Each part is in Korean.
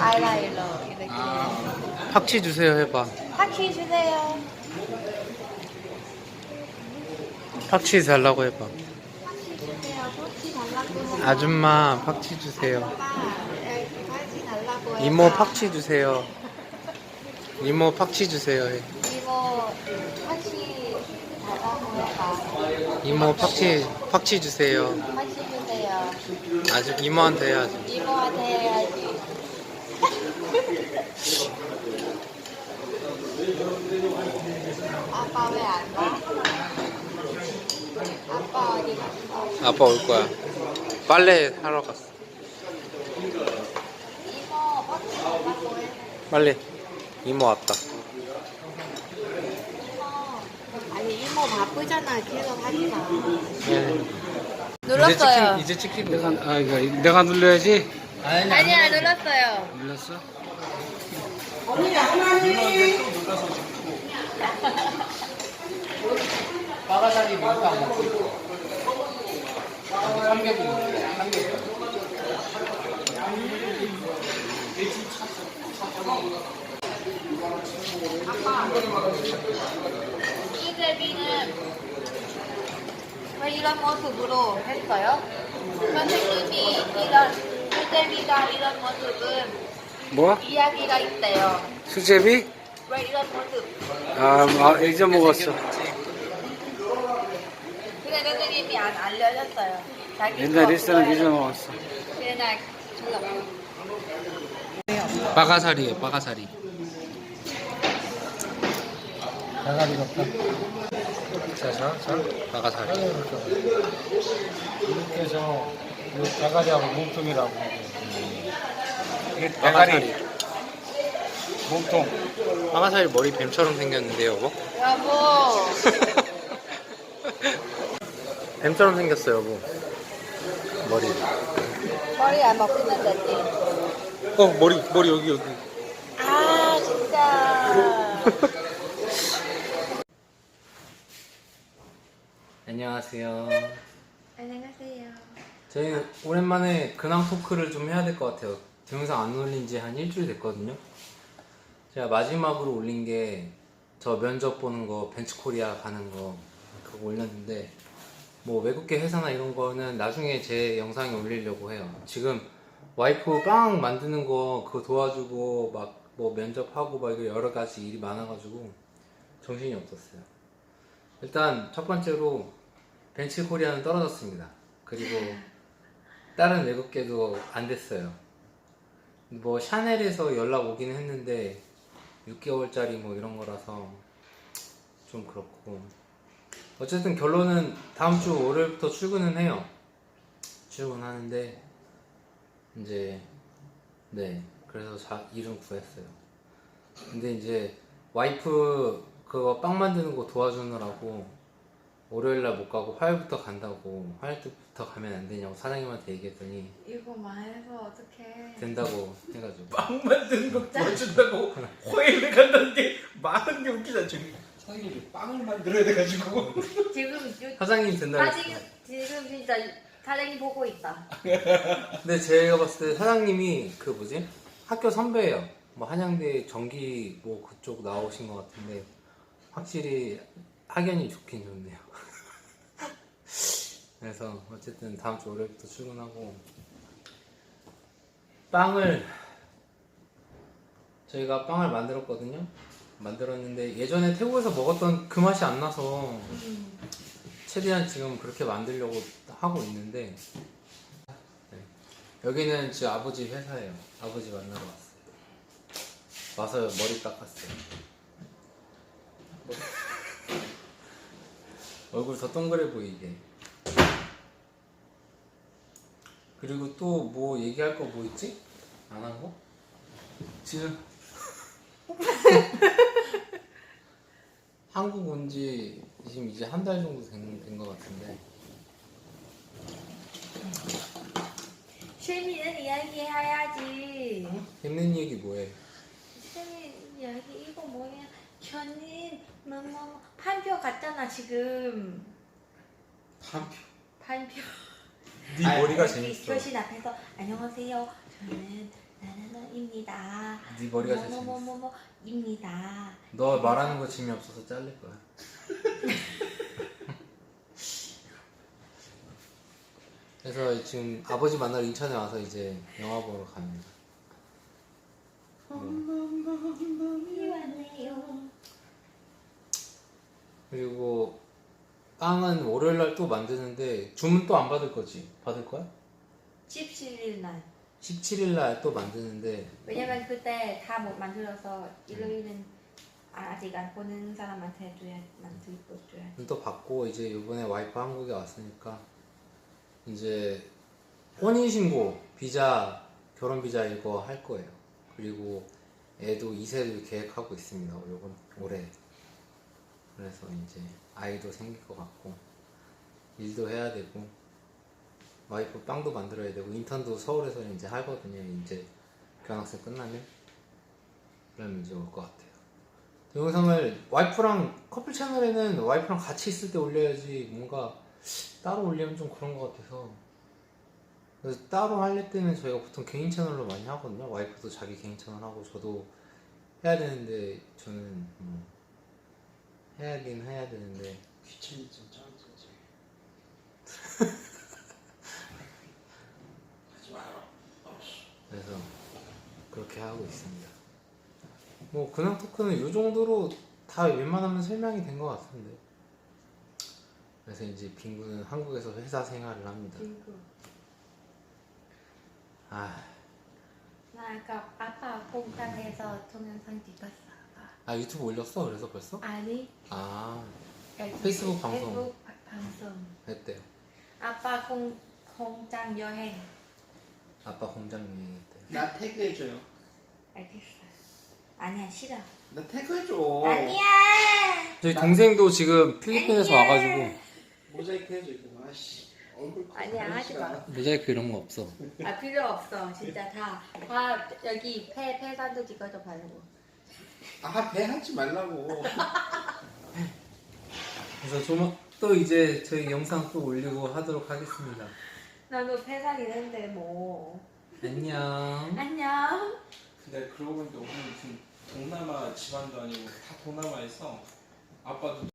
아이라이너 이렇게. 팍치 주세요 해봐. 파키 주세요. 팍치 달라고 해봐. 파키 주세요. 파키 달라고 해요. 아줌마 팍치 주세요. 파키 달라고 해요. 이모 팍치 주세요. 이모 팍치 주세요 해. 이모 파키 달라고 해봐. 이모 팍치 팍치 주세요. 파키 주세요. 아줌 이모한테 해야지. 이모한테 해야지. 아빠 왜 안 와? 아빠 어디 갔어? 아빠 올 거야. 빨래 하러 갔어. 해. 빨리. 이모 왔다. 이모. 아니 이모 바쁘잖아. 계속 하지 마. 예. 눌렀어요. 이제 찍히고. 내가 아 이거 내가 눌러야지. 아니야 눌렀어요. 눌렀어? 빠가자리 밀도 안 먹고 있고. 삼겹이 먹고. 삼겹. 이대비는 왜 이런 모습으로 했어요? 선생님이 이런 이대비가 이런 모습은 뭐? 이야기가 있대요. 수제비? 아, 아 잊어먹었어. 근데 선생님이 안 알려줬어요. 옛날 그거예요. 잊어먹었어. 그냥 졸라. 빠가사리에 빠가사리. 나가리 없다. 자, 자, 자. 빠가사리. 이렇게 해서 이 대가리하고 몸통이라고. 이게 빠가사리. 대가리, 몸통. 빠가사리 머리 뱀처럼 생겼는데요, 여보? 여보. 뱀처럼 생겼어요, 여보. 머리. 머리 안 먹으면 되지. 어, 머리, 머리 여기, 여기. 아 진짜. 안녕하세요. 안녕하세요. 저희 오랜만에 근황 토크를 좀 해야 될 것 같아요. 동영상 안 올린 지 한 일주일 됐거든요. 제가 마지막으로 올린 게 저 면접 보는 거, 벤츠코리아 가는 거 그거 올렸는데 뭐 외국계 회사나 이런 거는 나중에 제 영상에 올리려고 해요. 지금 와이프 빵 만드는 거 그거 도와주고 막 뭐 면접하고 막 이거 여러 가지 일이 많아가지고 정신이 없었어요. 일단 첫 번째로 벤츠 코리아는 떨어졌습니다. 그리고 다른 외국계도 안 됐어요. 뭐 샤넬에서 연락 오긴 했는데 6개월짜리 뭐 이런 거라서 좀 그렇고 어쨌든 결론은 다음 주 월요일부터 출근은 해요. 출근하는데 이제 네 그래서 자, 일은 구했어요. 근데 이제 와이프 그거 빵 만드는 거 도와주느라고 월요일 날 못 가고 화요일부터 간다고 화요일부터 가면 안 되냐고 사장님한테 얘기했더니 이거만 해서 어떡해. 된다고 해가지고 빵 만드는 거 도와준다고 호의를 간다는 게 많은 게 웃기다 지금 사장님이 빵을 만들어야 돼가지고 지금 유- 사장님 된다고 했어. 지금 진짜 사장님 보고 있다. 근데 제가 봤을 때 사장님이 그 뭐지 학교 선배예요. 뭐 한양대 전기 뭐 그쪽 나오신 것 같은데 확실히 학연이 좋긴 좋네요. 그래서 어쨌든 다음 주 월요일부터 출근하고 빵을 저희가 빵을 만들었거든요. 만들었는데 예전에 태국에서 먹었던 그 맛이 안 나서 최대한 지금 그렇게 만들려고 하고 있는데 네. 여기는 제 아버지 회사예요. 아버지 만나러 왔어요. 와서 머리 깎았어요. 뭐- 얼굴 더 동그래 보이게. 그리고 또 뭐 얘기할 거 뭐 있지? 안한 거? 지금 한국 온 지 지금 이제 한 달 정도 된 것 같은데 재미있는 이야기 해야지. 재밌는 얘기 뭐해? 재미있는 이야기 이거 뭐냐? 현인 너무 판표 같잖아 지금. 한표 판표. 네 머리가 여기 재밌어 교실 앞에서 안녕하세요. 저는 나나나입니다. 네 머리가 제일 재밌어. 뭐뭐뭐뭐입니다. 너 말하는 거 재미없어서 잘릴 거야. 그래서 지금 아버지 만나러 인천에 와서 이제 영화 보러 갑니다. 미안해요. 그리고 빵은 월요일 날 또 만드는데 주문 또 안 받을 거지? 받을 거야? 17일 날. 17일 날 또 만드는데 왜냐면 그때 다 못 만들어서 일요일은 아직 안 보는 사람한테 줘야 만들고 줘야. 또 받고 이제 이번에 와이프 한국에 왔으니까 이제 혼인신고 비자 결혼 비자 이거 할 거예요. 그리고 애도 이세를 계획하고 있습니다. 요번 올해. 그래서 이제 아이도 생길 것 같고 일도 해야 되고 와이프 빵도 만들어야 되고 인턴도 서울에서 이제 하거든요. 이제 교환학생 끝나면 그러면 이제 올 것 같아요. 영상을 와이프랑 커플 채널에는 와이프랑 같이 있을 때 올려야지 뭔가 따로 올리면 좀 그런 것 같아서 그래서 따로 할 때는 저희가 보통 개인 채널로 많이 하거든요 와이프도 자기 개인 채널 하고 저도 해야 되는데 저는 뭐 해야긴 해야 되는데 귀찮이 좀 짜증나지. 하지 마라. 그래서 그렇게 하고 있습니다 뭐 근황 토크는 이 정도로 다 웬만하면 설명이 된 것 같은데 그래서 이제 빙구는 한국에서 회사 생활을 합니다 그리고 아 나가 아빠 공장에서 동영상 찍었어. 아 유튜브 올렸어? 그래서 벌써? 아니 아 여기 페이스북 방송. 페이스북 바- 방송. 했대요 아빠 공 공장 여행. 아빠 공장 여행했대요 나 태그해줘요. 알겠어. 아니야 싫어. 나 태그해줘. 아니야. 저희 동생도 지금 필리핀에서 와가지고 모자이크 해줘 이거. 아씨. 얼굴 커. 아니야, 하지 마. 모자이크 이런 거 없어 아 필요 없어 진짜 다. 다 여기 폐 폐산도 찍어줘 바르고. 아 배 하지 말라고. 그래서 조만 또 이제 저희 영상 또 올리고 하도록 하겠습니다 나도 있는데 뭐. 안녕 안녕. 근데 그러고 보니까 우리 무슨 동남아 집안도 아니고 다 동남아에서 아빠도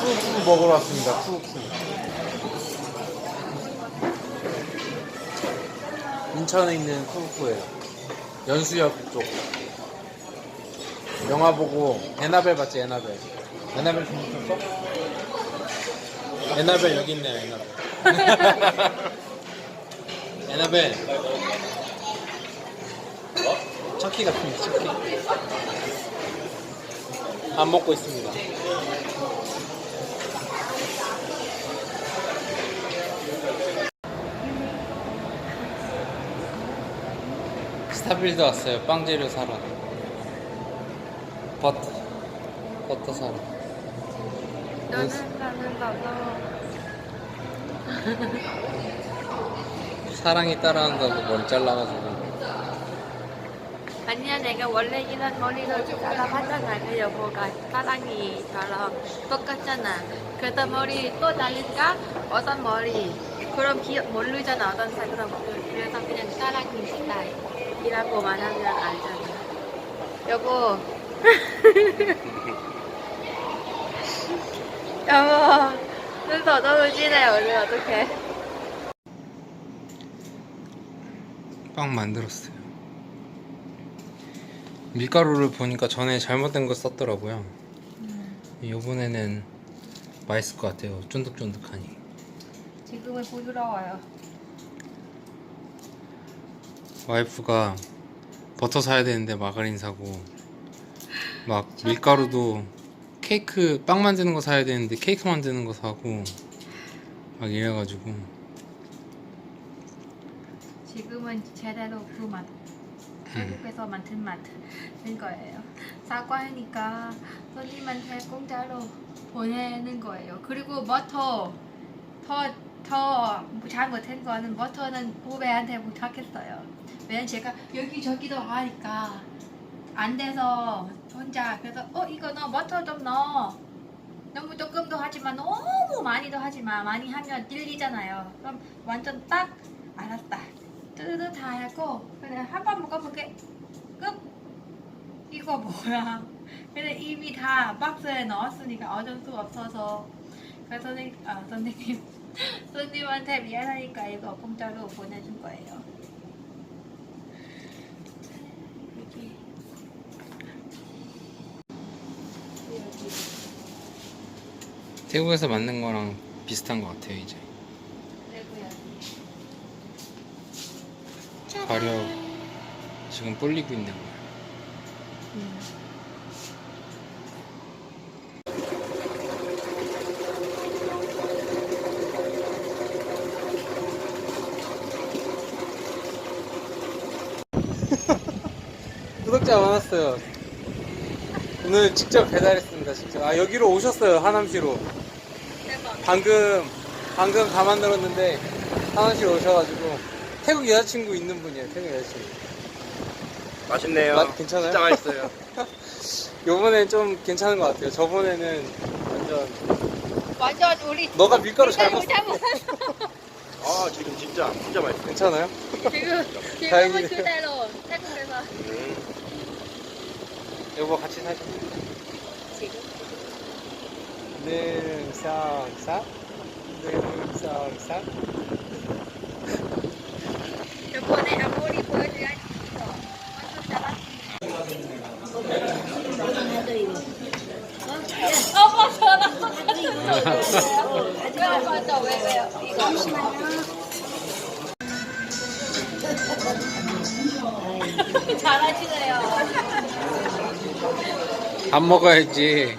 푸푸 먹으러 왔습니다 푸푸 인천에 있는 푸푸예요 연수역 쪽. 영화 보고 에나벨 봤지 에나벨. 에나벨 재밌었어? 에나벨 여기 있네요 에나벨. 에나벨. 척키 같은 척키 밥 먹고 있습니다 스타빌드 왔어요. 빵 재료 사러. 버터. 버터 사러. 너는 나는 나도. 사랑이 따라한다고 머리 잘라가지고. 아니야 내가 원래 이런 머리로 잘라봤잖아 그 여보가 사랑이처럼 똑같잖아 그래서 머리 또 자르니까 어떤 머리 그럼 기 모르잖아 어떤 사람 그래서 그냥 사랑이 스타일 이라고 말하면 알잖아 여보 여보 눈도 너무 진해 오늘 어떡해 빵 만들었어요. 밀가루를 보니까 전에 잘못된 거 썼더라고요. 이번에는 맛있을 것 같아요. 쫀득쫀득하니. 지금은 부드러워요 와이프가 버터 사야 되는데 마가린 사고 막 밀가루도 케이크 빵 만드는 거 사야 되는데 케이크 만드는 거 사고 막 이래가지고 지금은 제대로 그 맛, 한국에서 만든 맛인 거예요. 사과하니까 손님한테 공짜로 보내는 거예요. 그리고 버터 더 더 잘 못한 거는 버터는 후배한테 부탁했어요. 왜냐면 제가 여기 저기도 하니까 안 돼서 혼자 그래서 어 이거 너 버터 좀 넣어. 너무 조금도 하지 마 너무 많이도 하지 마 많이 하면 질리잖아요. 그럼 완전 딱 알았다. 뜨르르 다 하고 그냥 한 번 먹어볼게 끝 이거 뭐야 근데 이미 다 박스에 넣었으니까 어쩔 수 없어서 그래서 선생님, 아, 선생님. 손님한테 미안하니까 이거 공짜로 보내준 거예요. 여기. 태국에서 만든 거랑 비슷한 것 같아요 이제. 내고요 발효. 지금 불리고 있는 거예요. 구 독자 많았어요 오늘 직접 배달했습니다 직접 아 여기로 오셨어요 하남시로 대박 방금 방금 다 만들었는데 하남시로 오셔가지고 태국 여자친구 있는 분이에요 태국 여자친구 맛있네요. 맛 괜찮아요? 진짜 맛있어요. 요번엔 좀 괜찮은 것 같아요 저번에는 완전 완전 우리 너가 밀가루 잘잘 아 지금 진짜 진짜 맛있어요. 괜찮아요? 지금 지금은 다행이네요. 그대로 태국에서 음. 여보 같이 사자 지금 능상사 능상사 이번에 아무리 보여줘야 이거 완전 잘했어. 어, 맞아. 나왜 맞아? 왜? 이거 잘하시네요. 밥 먹어야지